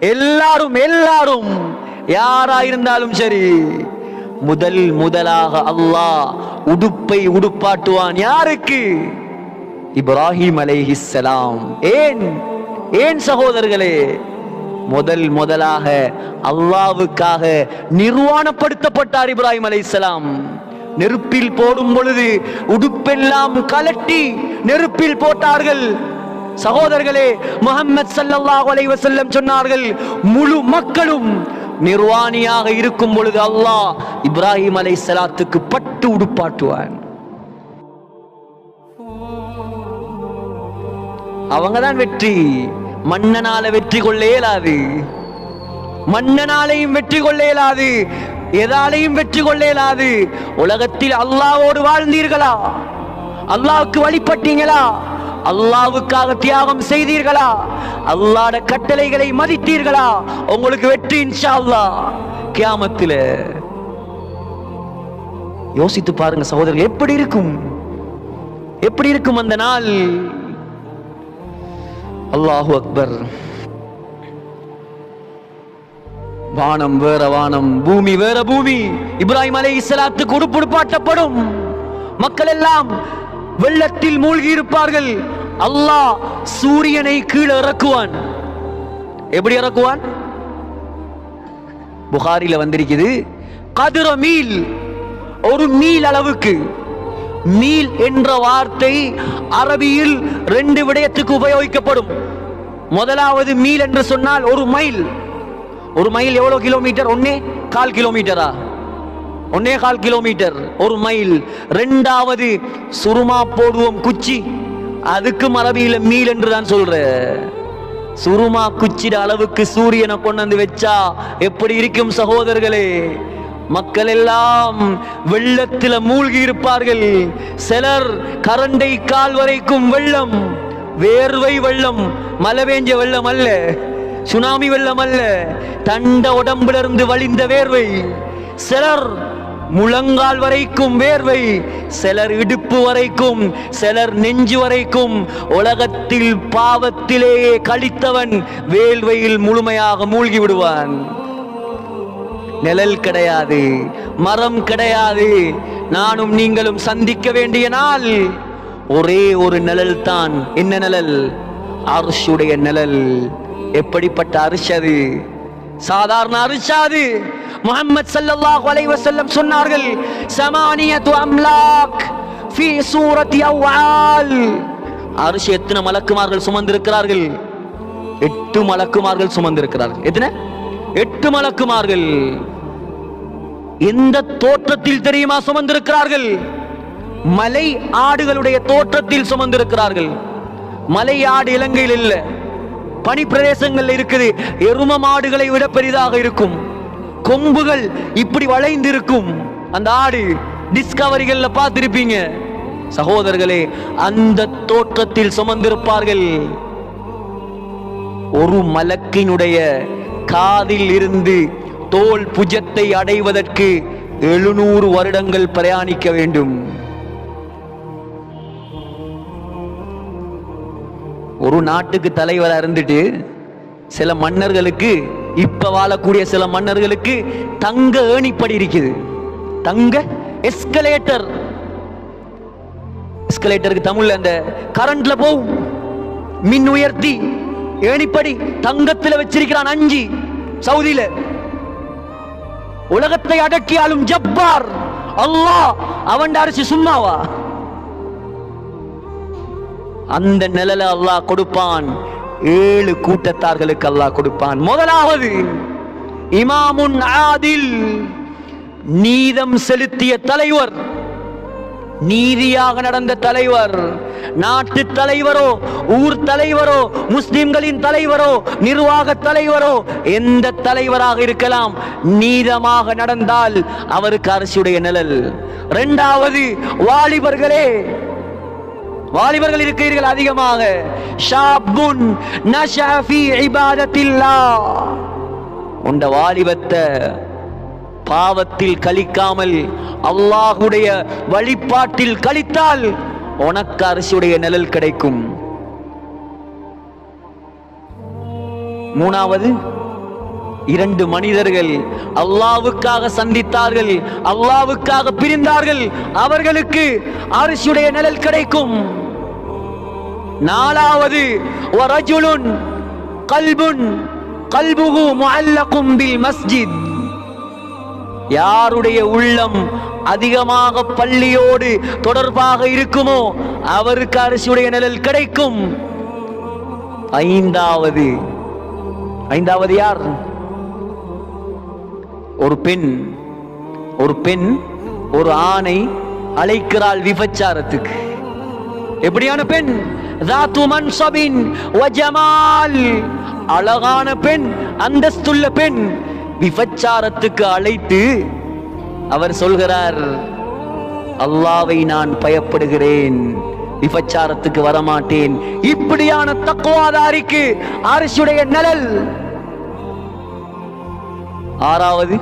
எல்லாரும் எல்லாரும் யாரா இருந்தாலும் சரி முதல் முதலாக அல்லாஹ் உடுப்பை உடுப்பாட்டுவான். யாருக்கு? இப்ராஹிம் அலைஹிஸ்ஸலாம் ஏன்? ஏன் சகோதரர்களே? முதல் முதலாக அல்லாவுக்காக நிர்வாணப்படுத்தப்பட்டார் இப்ராஹிம் அலைஹிஸ்ஸலாம் நெருப்பில் போடும் பொழுது உடுப்பெல்லாம் கலட்டி நெருப்பில் போட்டார்கள். சகோதரர்களே முகமது ஸல்லல்லாஹு அலைஹி செல்லம் சொன்னார்கள் முழு மக்களும் நிர்வாணியாக இருக்கும் பொழுது அல்லாஹ் இப்ராஹிம் அலை சலாத்துக்கு பட்டு உடுப்பாட்டுவான். அவங்க தான் வெற்றி. மன்னனால வெற்றி கொள்ள இயலாது. மன்னனாலையும் வெற்றி கொள்ள இயலாது. எதாலையும் வெற்றி கொள்ள இயலாது. உலகத்தில் அல்லாவோடு வாழ்ந்தீர்களா? அல்லாவுக்கு வழிபட்டீங்களா? அல்லாவுக்காக தியாகம் செய்தீர்களா? அல்லாட கட்டளைகளை மதித்தீர்களா? உங்களுக்கு வெற்றி இன்ஷா அல்லாஹ் கியாமத்தில யோசித்து பாருங்க சகோதரர்கள் எப்படி இருக்கும்? எப்படி இருக்கும் அந்த நாள்? அல்லாஹு அக்பர். வானம் வேற வானம் பூமி வேற பூமி. இப்ராஹிம் அலை இஸ்லாத்துக்கு உடுப்புடுப்பாட்டப்படும். மக்கள் எல்லாம் வெள்ளத்தில் மூழ்கி இருப்பார்கள் அல்லாஹ் சூரியனை கீழே இறக்குவான். எப்படி இறக்குவான்? புகாரில வந்திருக்குது கதிர மீல் ஒரு மீல் அளவுக்கு. மீல் என்ற வார்த்தை அரபியில் ரெண்டு விடயத்துக்கு உபயோகிக்கப்படும். முதலாவது மீல் என்று சொன்னால் ஒரு மைல். ஒரு மைல் எவ்வளவு கிலோமீட்டர் ஒன்னே கால் கிலோமீட்டரா ஒன்னே கால் கிலோமீட்டர் ஒரு மைல். ரெண்டாவது சுருமா போடுவோம் குச்சி. அதுக்கும் அரபியில மீல் என்று தான் சொல்ற. சுருமா குச்சிட அளவுக்கு சூரியனை கொண்டு வந்து வச்சா எப்படி இருக்கும் சகோதரர்களே? மக்கள் எல்லாம் வெள்ளத்தில மூழ்கி இருப்பார்கள். சிலர் கரண்டை கால் வரைக்கும் வெள்ளம் வேர்வை வெள்ளம் மழை பெஞ்ச வெள்ளம் அல்ல சுனாமி வெள்ளம் அல்ல தண்ட உடம்புல இருந்து வழிந்த வேர்வை. சிலர் முழங்கால் வரைக்கும் வேர்வை சிலர் இடுப்பு வரைக்கும் சிலர் நெஞ்சு வரைக்கும். உலகத்தில் பாவத்திலேயே கழித்தவன் வேள்வையில் முழுமையாக மூழ்கி விடுவான். நிழல் கிடையாது மரம் கிடையாது. நானும் நீங்களும் சந்திக்க வேண்டிய நாள் ஒரே ஒரு நிழல் தான். என்ன நிழல்? அரிசுடைய நிழல். எப்படிப்பட்ட அரிசி அது? சாதாரண அரிசாது முஹம்மது ஸல்லல்லாஹு அலைஹி வஸல்லம் சொன்னார்கள் சமானியத்து அம்லாக் ஃபீ சூரத்தி அவ்வால். அரிசி எத்தனை மலக்குமார்கள் சுமந்திருக்கிறார்கள்? எட்டு மலக்குமார்கள் சுமந்திருக்கிறார்கள். எத்தனை? எட்டு மலக்குமார்கள். எந்த தோற்றத்தில் தெரியுமா சுமந்திருக்கிறார்கள்? மலை ஆடுகளுடைய தோற்றத்தில் சுமந்திருக்கிறார்கள். மலை ஆடு இலங்கையில் இல்ல. பனி பிரதேசங்கள் இருக்குது. எரும மாடுகளை விட பெரிதாக இருக்கும். கொம்புகள் இப்படி வளைந்திருக்கும். அந்த ஆடு டிஸ்கவரிகள்ல பார்த்திருப்பீங்க. சகோதரர்களே அந்த தோற்றத்தில் சுமந்திருப்பார்கள். ஒரு மலக்கினுடைய காதில் இருந்து தோல் புஜத்தை அடைவதற்கு எழுநூறு வருடங்கள் பிரயாணிக்க வேண்டும். ஒரு நாட்டுக்கு தலைவரா இருந்துட்டு சில மன்னர்களுக்கு இப்ப வாழக்கூடிய சில மன்னர்களுக்கு தங்க ஏணிப்படி இருக்குது. தங்க எஸ்கலேட்டர் எஸ்கலேட்டருக்கு தமிழ்ல அந்த கரண்ட்ல போகும். மின் உயர்த்தி ஏணிப்படி தங்கத்துல வச்சிருக்கிறான் அஞ்சு சவுதியில. உலகத்தை அடக்கியாலும் ஜப்பார். அல்லாஹ் அவன் அரிசி சும்மாவா? அந்த நிழலை அல்லாஹ் கொடுப்பான். ஏழு கூட்டத்தார்களுக்கு அல்லாஹ் கொடுப்பான். முதலாவது இமாமுன் ஆதில் நீதம் செலுத்திய தலைவர். நீதியாக நடந்த தலைவர். நாட்டு தலைவரோ ஊர் தலைவரோ முஸ்லிம்களின் தலைவரோ நிர்வாக தலைவரோ எந்த தலைவராக இருக்கலாம் நீதமாக நடந்தால் அவருக்கு அரசுடைய நிழல். இரண்டாவது வாலிபர்களே வாலிபர்கள் இருக்கிறீர்கள் அதிகமாக. ஷாபுன் நஷா ஃபீ இபாதத்தில்லாஹ் உண்ட வாலிபத்தை பாவத்தில் கழிக்காமல் அல்லாஹுடைய வழிபாட்டில் கழித்தால் உனக்கு அரசுடைய நிழல் கிடைக்கும். மூணாவது இரண்டு மனிதர்கள் அல்லாவுக்காக சந்தித்தார்கள் அல்லாவுக்காக பிரிந்தார்கள் அவர்களுக்கு அரிசியுடைய நிழல் கிடைக்கும். நாலாவது வரஜுலுன் கல்புன் கல்புகு முஅல்லகும் பில் மஸ்ஜித் யாருடைய உள்ளம் அதிகமாக பள்ளியோடு தொடர்பாக இருக்குமோ அவருக்கு அரிசியுடைய நிழல் கிடைக்கும். ஐந்தாவது ஐந்தாவது யார்? ஒரு பெண் ஒரு பெண் ஒரு ஆணை அழைக்கிறாள் விபச்சாரத்துக்கு. எப்படியான பெண்? அழகான பெண் அந்தஸ்துள்ள பெண் விபச்சாரத்துக்கு அழைத்து அவர் சொல்கிறார் அல்லாவை நான் பயப்படுகிறேன் விபச்சாரத்துக்கு வரமாட்டேன். இப்படியான தக்குவாதாரிக்கு அரசுடைய நிழல் ஆறாவது?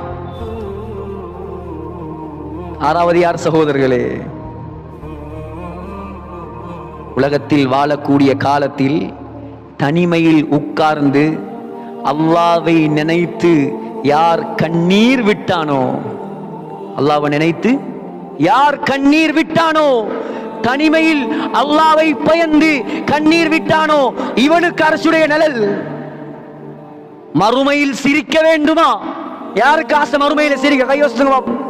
ஆறாவது யார் சகோதரர்களே? உலகத்தில் வாழக்கூடிய காலத்தில் தனிமையில் உட்கார்ந்து அல்லாவை நினைத்து யார் கண்ணீர் விட்டானோ அல்லாவை நினைத்து யார் கண்ணீர் விட்டானோ தனிமையில் அல்லாவை பயந்து கண்ணீர் விட்டானோ இவனுக்கு அரசுடைய நிழல். மறுமையில் சிரிக்க வேண்டுமா? யாருக்கு ஆசை மறுமையில சிரிக்க? கையோசிங்க பாப்போம்.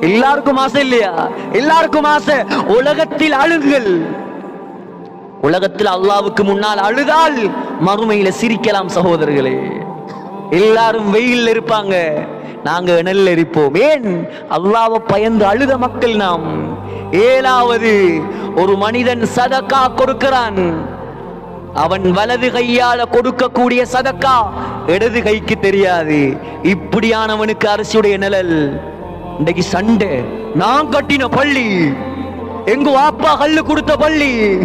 எல்லாருக்கும் ஆசை இல்லையா? எல்லாருக்கும் ஆசை உலகத்தில் அழுங்கள். உலகத்தில் அல்லாவுக்கு முன்னால் அழுதால் மறுமையில சிரிக்கலாம் சகோதரர்களே. எல்லாரும் வெயில் இருப்பாங்க. நாங்க இணல் இருப்போம். ஏன்? அல்லாவை பயந்து அழுத மக்கள் நாம். ஏழாவது ஒரு மனிதன் சதக்கா கொடுக்கிறான். அவன் வலது கையால கொடுக்கக்கூடிய சதக்கா இடது கைக்கு தெரியாது. இப்படியானவனுக்கு அரசியுடைய நிழல். இன்னைக்கு சண்டை. நான் கட்டின பள்ளி. எங்க வாப்பா கல்லு கொடுத்த பள்ளி.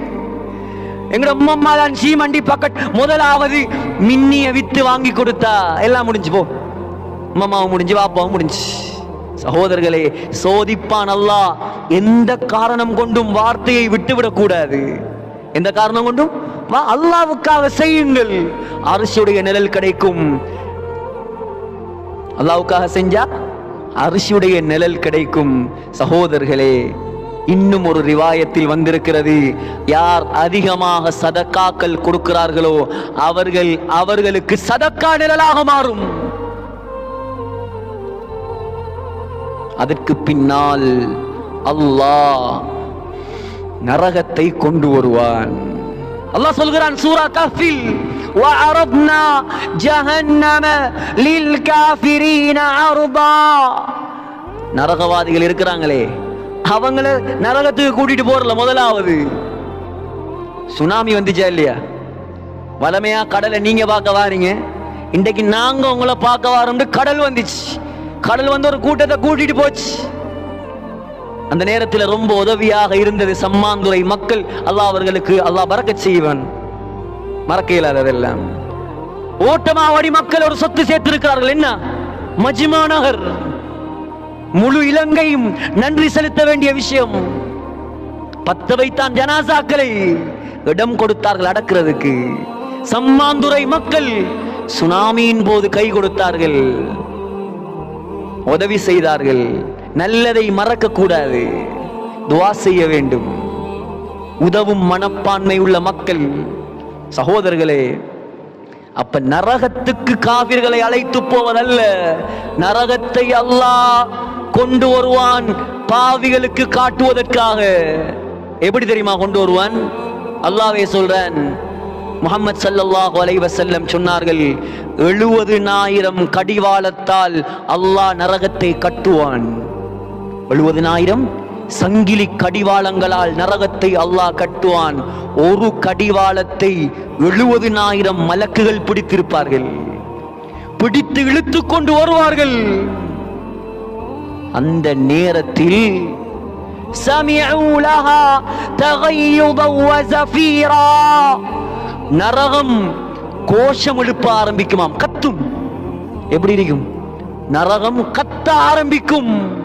எங்க அம்மா தான் சீமண்டி பக்கட் முதலாவது மின்னிய வித்து வாங்கி கொடுத்தா. எல்லாம் முடிஞ்சு போ. அம்மாவும் முடிஞ்சு வாப்பாவும் முடிஞ்சு. சகோதரர்களே சோதிப்பான் அல்லாஹ். எந்த காரணம் கொண்டும் வார்த்தையை விட்டுவிடக் கூடாது எந்த காரணம் கொண்டும்? வா அல்லாவுக்காக செய்யுங்கள். அரிசியுடைய நிழல் கிடைக்கும். அல்லாவுக்காக செஞ்சா அரிசியுடைய நிழல் கிடைக்கும். சகோதரர்களே இன்னும் ஒரு ரிவாயத்தில் வந்திருக்கிறது. யார் அதிகமாக சதக்காக்கள் கொடுக்கிறார்களோ அவர்கள் அவர்களுக்கு சதக்கா நிழலாக மாறும். அதற்கு பின்னால் அல்லாஹ் நரகத்தை கொண்டு வருவான். அல்லாஹ் சொல்கிறான் சூரா கஃபில் وعرضنا جهنم للكافرين عرضا நரகவாதிகள் இருக்கிறாங்களே அவங்கள நரகத்துக்கு கூட்டிட்டு போறல முதலாவது சுனாமி வந்துச்சா இல்லையா வளமையா கடலை நீங்க பார்க்க வாரீங்க இன்றைக்கு நாங்க உங்களை பார்க்க வரோம்னு கடல் வந்துச்சு கடல் வந்து ஒரு கூட்டத்தை கூட்டிட்டு போச்சு அந்த நேரத்தில் ரொம்ப உதவியாக இருந்தது சம்மாந்துறை மக்கள். அல்லாஹ் அவர்களுக்கு அல்லாஹ் பறக்க செய்வன். மறக்க இயலாததெல்லாம் ஓட்டமாவடி மக்கள் ஒரு சொத்து சேர்த்திருக்கிறார்கள். என்ன? மஜ்மா நகர். முழு இலங்கையும் நன்றி செலுத்த வேண்டிய விஷயம். பத்த வைத்தான் ஜனாசாக்களை இடம் கொடுத்தார்கள் அடக்கிறதுக்கு. சம்மாந்துறை மக்கள் சுனாமியின் போது கை கொடுத்தார்கள். உதவி செய்தார்கள். நல்லதை மறக்க கூடாது துவா செய்ய வேண்டும். உதவும் மனப்பான்மை உள்ள மக்கள் சகோதரர்களே அப்ப நரகத்துக்கு காவிர்களை அழைத்து போவதல்ல. நரகத்தை அல்லாஹ் கொண்டு வருவான் பாவிகளுக்கு காட்டுவதற்காக. எப்படி தெரியுமா கொண்டு வருவான்? அல்லாவே சொல்றான் முகமது ஸல்லல்லாஹு அலைவசல்லம் சொன்னார்கள் சொன்னார்கள் எழுபதுனாயிரம் கடிவாளத்தால் அல்லாஹ் நரகத்தை கட்டுவான். எழுபதினாயிரம் சங்கிலி கடிவாளங்களால் நரகத்தை அல்லாஹ் கட்டுவான். ஒரு கடிவாளத்தை எழுபதினாயிரம் மலக்குகள் பிடித்திருப்பார்கள். பிடித்து இழுத்து கொண்டு வருவார்கள். அந்த நேரத்தில் நரகம் கோஷம் எழுப்ப ஆரம்பிக்குமாம். கத்தும். எப்படி இருக்கும்? நரகம் கத்த ஆரம்பிக்கும்.